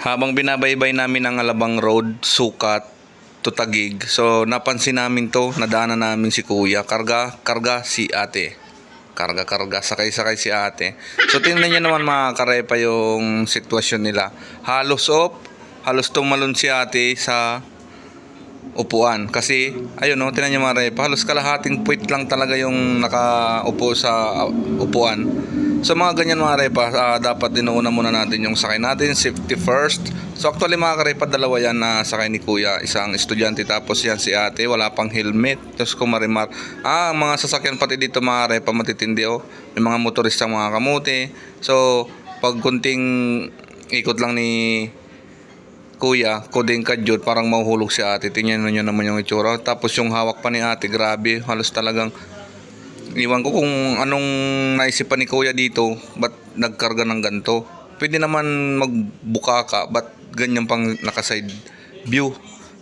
Habang binabaybay namin ang Alabang Road, Sukat, to Tagig. So, napansin namin to, nadaanan namin si Kuya. Karga, karga si ate. Karga, karga, sakay-sakay si ate. So, tingnan niyo naman mga karepa yung sitwasyon nila. Halos op, halos tumalon si ate sa upuan. Kasi, ayun no, tinan niyo mga repa, halos kalahating puwit lang talaga yung nakaupo sa uh, upuan. So mga ganyan mga repa, ah, dapat dinuuna muna natin yung sakay natin, safety first. So actually mga karepa, dalawa yan na sakay ni kuya, isang estudyante tapos yan si ate, wala pang helmet. Tapos kung marimar, ah, mga sasakyan pati dito mga repa, matitindi oh. May mga motorista mga kamuti. So, pag kunting ikot lang ni kuya, koding kadyot, parang mahuhulog si ate. Tingnan nyo naman yung itsura. Tapos yung hawak pa ni ate, grabe, halos talagang Iwan ko kung anong naisipan ni kuya dito, ba't nagkarga ng ganto. Pwede naman magbuka ka, ba't ganyan pang nakaside view.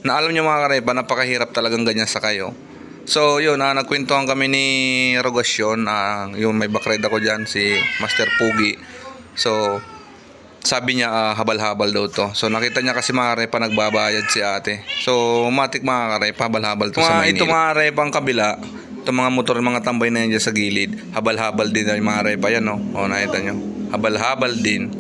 Na alam nyo mga karepa, napakahirap talagang ganyan sa kayo. So yun, ah, nagkwentuhan kami ni Rogasyon, ah, yung may backride ako dyan, si Master Pugi. So, sabi niya ah, habal-habal daw to. So nakita niya kasi mga repa nagbabayad si ate. So matik mga repa habal-habal to sa Maynila. Ito mga repa ang kabila. Ito mga motor mga tambay na yan dyan sa gilid. Habal-habal din yung mga repa yan no. O nakita nyo. Habal-habal din.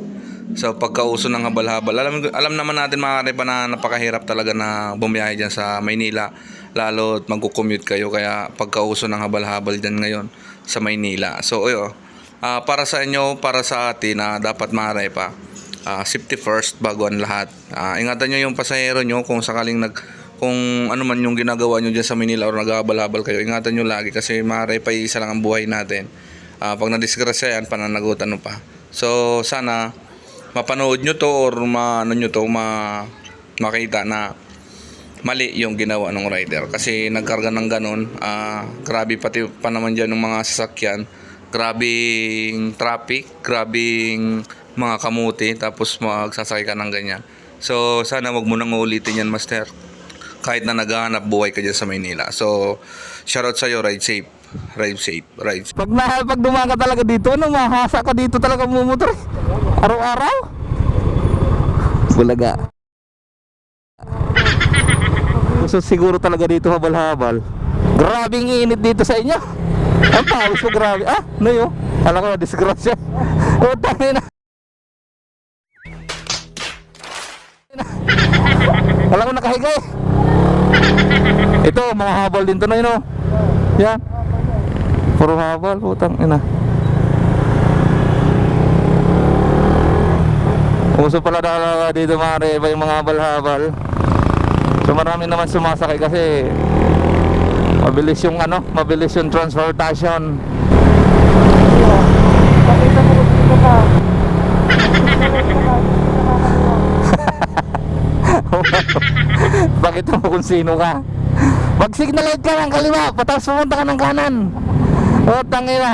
So pagkauso ng habal-habal. Alam, alam naman natin mga repa na napakahirap talaga na bumiyahe dyan sa Maynila. Lalo magkukommute kayo kaya pagkauso ng habal-habal dyan ngayon sa Maynila. So ayo. Ah, para sa inyo, para sa atin na dapat mga repa ah, safety first bago ang lahat. Ah, ingatan nyo yung pasahero nyo kung sakaling nag kung ano man yung ginagawa nyo dyan sa Manila or naghabal-habal kayo, ingatan nyo lagi kasi maaari pa isa lang ang buhay natin. Ah, pag nadisgrasya yan, pananagutan mo pa. So, sana mapanood nyo to or ma, ano nyo to, ma, makita na mali yung ginawa ng rider kasi nagkarga ng ganun ah grabe pati pa naman dyan ng mga sasakyan grabing traffic grabing mga kamuti tapos magsasakay ka ng ganyan so sana wag mo nang ulitin yan master kahit na naghahanap buhay ka dyan sa Maynila so shoutout sa'yo ride safe ride safe ride safe Pag na pag dumaan talaga dito, ano, mahasa ka dito talaga mumotor. eh. Araw-araw. Bulaga. So siguro talaga dito habal-habal. Grabing init dito sa inyo. Ang pawis mo grabe. Ah, ano yun? Alam ko disgrasya. O, tangin na. Alam ko nakahiga eh. Ito, mga habal din to na yun oh. Yan. Puro habal, putang ina. Uso pala talaga dito mga reba yung mga habal-habal. So marami naman sumasakay kasi mabilis yung ano, mabilis yung transportation. Pakita mo kung sino ka. Pag signal light ka ng kaliwa, patapos pumunta ka ng kanan. O, tangina.